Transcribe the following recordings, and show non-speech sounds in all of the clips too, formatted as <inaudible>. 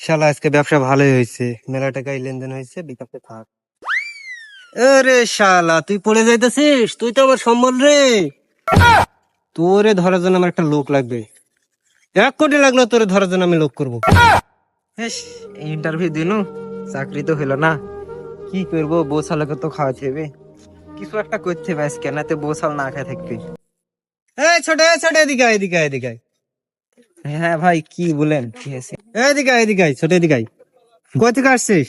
শালা, আজকে ব্যবসা ভালোই হয়েছে। মেলা টাকায় লেনদেন হয়েছে বিকাপে থাক। আরে শালা, তুই পড়ে যাইতেছিস? তুই তো আমার সম্বল রে। তোরে ধরার জন্য আমার একটা লোক লাগবে। এক কোটি লাগল তোরে ধরার জন্য আমি লোক করব। ইন্টারভিউ দিনু, চাকরি তো হলো না। কি করব বৌসালকে তো খাওয়াতে হবে। কিছু একটা করতে হবে আজকে না তো না খায় থাকবে। এই ছোট ছোট, এদিকে এদিকে এদিকে হ্যাঁ ভাই, কি বলেন? কি আছে এদিকে এদিকে ছোট এদিকে। কোথা থেকে আসছিস?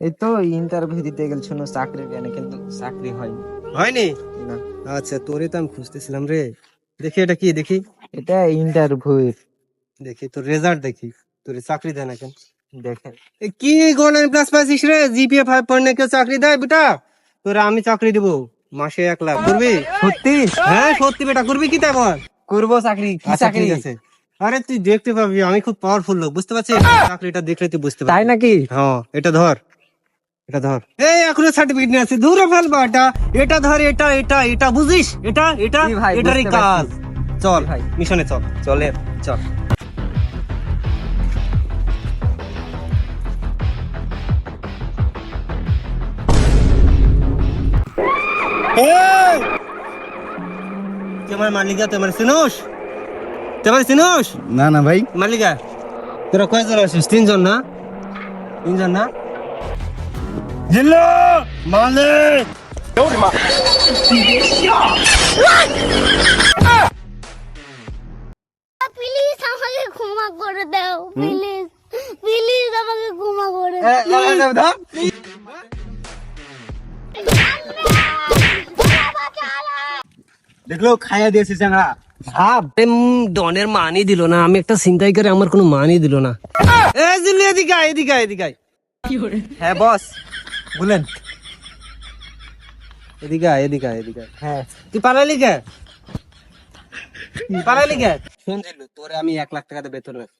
এই তো ইন্টারভিউ দিতে গেছিল চাকরি কেন কিন্তু চাকরি হয়নি। হয়নি? না। আচ্ছা তোরে তো আমি খুঁজতেছিলাম রে। দেখি এটা কি দেখি। এটা ইন্টারভিউ দেখি তোর রেজাল্ট দেখি। তোর চাকরি দেয় না কেন? দেখেন কি গোল্ডেন প্লাস পাইছিস রে? জিপিএ ফাইভ পয়েন্ট কেউ চাকরি দেয় বেটা? তোরে আমি চাকরি দিব মাসে এক লাখ। করবি? সত্যি? হ্যাঁ সত্যি বেটা করবি কি তাই বল? করব চাকরি কি আচ্ছা, চাকরি? আছে। আরে তুই দেখতে পাবি আমি খুব পাওয়ারফুল লোক বুঝতে পারছিস? চাকরিটা দেখলে তুই বুঝতে পারবি। তাই নাকি? হ্যাঁ এটা ধর এটা ধর। এই এখনও সার্টিফিকেট নিয়ে আছে দূরে ফেলবা এটা এটা ধর এটা এটা এটা বুঝিস? এটা এটা জি ভাই, এটারই বুঝতে কাজ। চল ভাই। মিশনে চল চলে চল। তোমার মালিকা তোমার চিনোস? তোমার চিনোস না না ভাই। মালিকা তোরা কয়জন আছিস? তিনজন না? তিনজন না? জিল্লো! মালিক! প্লিজ আমাকে ক্ষমা করে দাও প্লিজ প্লিজ আমাকে ক্ষমা করে দাও। দেখল খাইয়া দিয়েছে চ্যাংড়া। ডনের মানি দিল না। আমি একটা চিন্তাই করে আমার কোনো মানি দিল না। এদিকে এদিকে এদিকে হ্যাঁ বস। বলেন। এদিকে এদিকে এদিকে হ্যাঁ। তুই পালালি কে? পালালি কে? শোন। তোরে আমি এক লাখ টাকাতে বেতন রাখি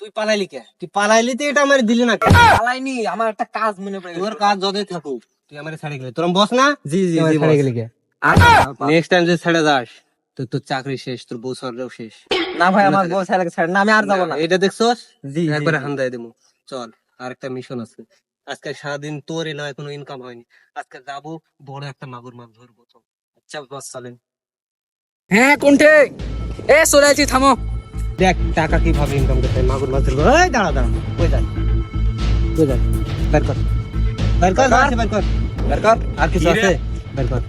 তুই পালাইলি কে? তুই পালাইলি তো এটা আমার দিলি না পালাইনি আমার একটা কাজ মনে পড়ে তোর কাজ যতই থাকুক। তুই আমার ছেড়ে গেলি। তোর বস না? জি জি ছেড়ে। গেলি কে? নেক্সট টাইম যে ছেড়ে যাস তো তোর চাকরি শেষ তোর বউ সরলেও শেষ। না ভাই আমার বউ ছেলেকে ছাড় না আমি আর যাব না। এটা দেখছস? জি, একবারে হান্দাই দেবো চল আর একটা মিশন আছে। আজকে সারাদিন তোর এলাকায় কোনো ইনকাম হয়নি। আজকে যাব বড় একটা মাগুর মাছ ধরবো তো আচ্ছা বস চলেন। হ্যাঁ কোনটে? এ চলে আছি থামো। দেখ টাকা কীভাবে ইনকাম করতে হয় মাগুর মাছ ধরবো। এই দাঁড়া দাঁড়া কই যান কই যান বের কর। বের কর বের কর। আর কিছু আছে? বের কর।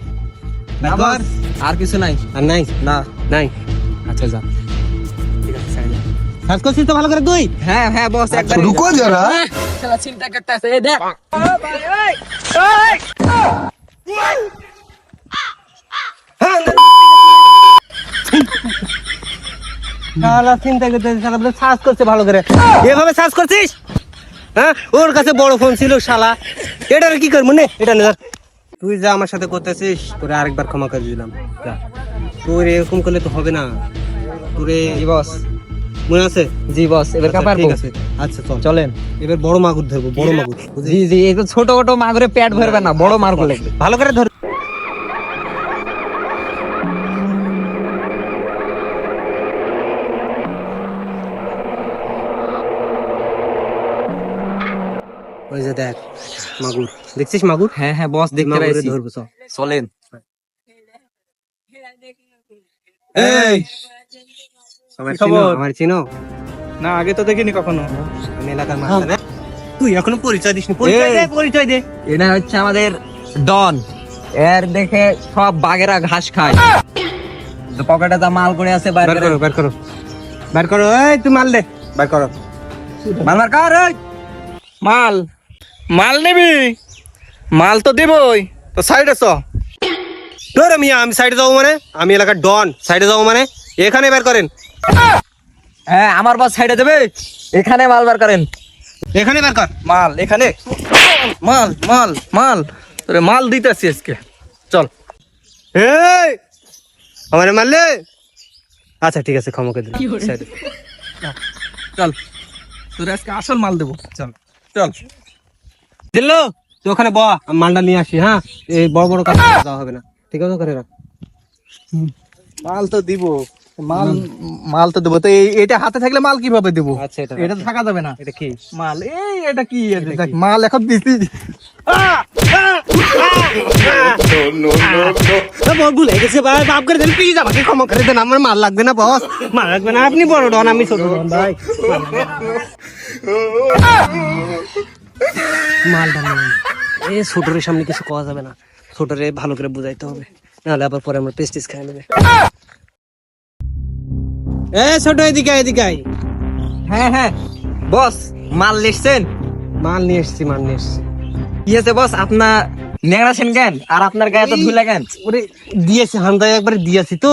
আর কিছু নাই। আর নাই? না। নাই। আচ্ছা যা। ঠিক আছে ছেড়ে যা। করছিস তো ভালো করে তুই? হ্যাঁ হ্যাঁ বস একবার রুকো যারা শালা চিন্তা করতে আছে এ দেখ। শালা চিন্তা করতে শালা বলে সার্চ করছে ভালো করে। এভাবে সার্চ করছিস? হ্যাঁ ওর কাছে বড় ফোন ছিল শালা। এটা কি করব নে এটা নে। তুই যা আমার সাথে করতেছিস তোরে আরেকবার ক্ষমা করে দিলাম। তোর এরকম করলে তো হবে না। তোরে বস। মনে আছে? জি বস এবার আচ্ছা, কাপার ঠিক আছে। আচ্ছা চল। চলেন। এবার বড় মাগুর ধরবো বড় মাগুর। জি জি এই তো ছোট ছোট মাগুরে পেট ভরবে না বড় মাগুর লাগবে। ভালো করে ধর ওই যে দেখ মাগুর। দেখছিস মাগুর? হ্যাঁ হ্যাঁ বস দেখতে পাইছি। ধরবো চল। চলেন। এই! আমার চিনো? আমার চিনো? না আগে তো দেখিনি কখনো। আমি এলাকার মাস্টার তুই এখনও পরিচয় দিসনি। পরিচয় দে পরিচয় দে। এটা হচ্ছে আমাদের ডন। এর দেখে সব বাঘেরা ঘাস খায়। তো পকেটে যা মাল করে আছে বাইরে করো বের করো। বের করো এই তুই মাল দে। বের করো। মাল মার কার মাল। মাল নিবি? মাল তো দিবই। তো সাইড আছো তোর মিয়া আমি সাইডে যাব মানে? আমি এলাকার ডন সাইডে যাব মানে? এখানে বের করেন। হ্যাঁ আমার বস সাইডে দেবে। এখানে মাল বার করেন। এখানে বের কর। মাল এখানে। মাল মাল মাল। তোরে মাল দিতেছি আজকে। চল। এই! আমারে মারলে? আচ্ছা ঠিক আছে ক্ষমা করে দিন সাইডে। চল। তোরে আজকে আসল মাল দেবো। চল। চল। দিল তুই ওখানে ব মালটা নিয়ে আসি হ্যাঁ? এই বড় বড় কাজ যাওয়া হবে না। ঠিক আছে করে রাখ। মাল তো দিব। মাল মাল তো দেবো। তো এই- এটা হাতে থাকলে মাল কীভাবে দেবো? আচ্ছা, এটা এটা থাকা যাবে না। এটা কি? মাল এই এটা কি? দেখ, মাল এখন দিছি ভুলে গেছে ভাই বাপ করে দেন প্লিজ আমাকে ক্ষমা করে দেন আমার মাল লাগবে না বস। মাল লাগবে না আপনি বড় ডন আমি ছোট ডন ভাই। <laughs> মালটা নেই এ ছোটরের সামনে কিছু কওয়া যাবে না। ছোটরে ভালো করে বুঝাইতে হবে। নাহলে আবার পরে আমরা পেস্টিস খাই নেবে। এ ছোট এদিকে এদিকে। হ্যাঁ হ্যাঁ। বস মাল লিখছেন মাল নিয়ে এসছি মাল নিয়ে এসছি। কি আছে বস? আপনার নেংড়াছেন কেন? আর আপনার গায়ে তো ধুলে কেন? ওরে দিয়েছে হান্দায় একবার দিয়েছি তো।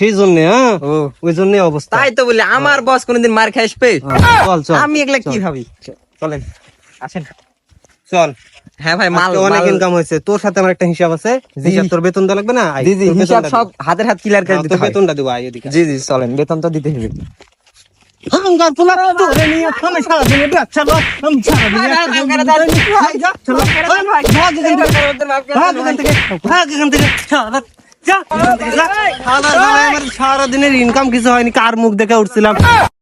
সেই জন্য হ্যাঁ। ও। ওই জন্য অবস্থা। তাই তো বলি আমার বস কোনদিন মার খাই আসবে হ্যাঁ, চল চল আমি এগুলা কি ভাবি? চলেন। আসেন চল। হ্যাঁ ভাই মাল অনেক ইনকাম হয়েছে। তোর সাথে আমার একটা হিসাব আছে। হিসাব তোর বেতন দেওয়া লাগবে না? জি জি হিসাব সব হাতের হাত ক্লিয়ার করে হ্যাঁ, দিতে বেতনটা দেবো এদিকে। জি জি চলেন বেতন তো দিতে হবে। হাঙ্গার পোলা তোরে নিয়ে আমি সারাদিন ব্যবসা কর আমি সারাদিন একটা করে দিতে। আয়, যা, চলো। ভাগ এখান থেকে, ভাগ এখান থেকে, ভাগ এখান থেকে, সারা- যা, এখান থেকে যা। সারা- সারা সারাদিনের ইনকাম কিছু হয়নি কার মুখ দেখে উঠছিলাম?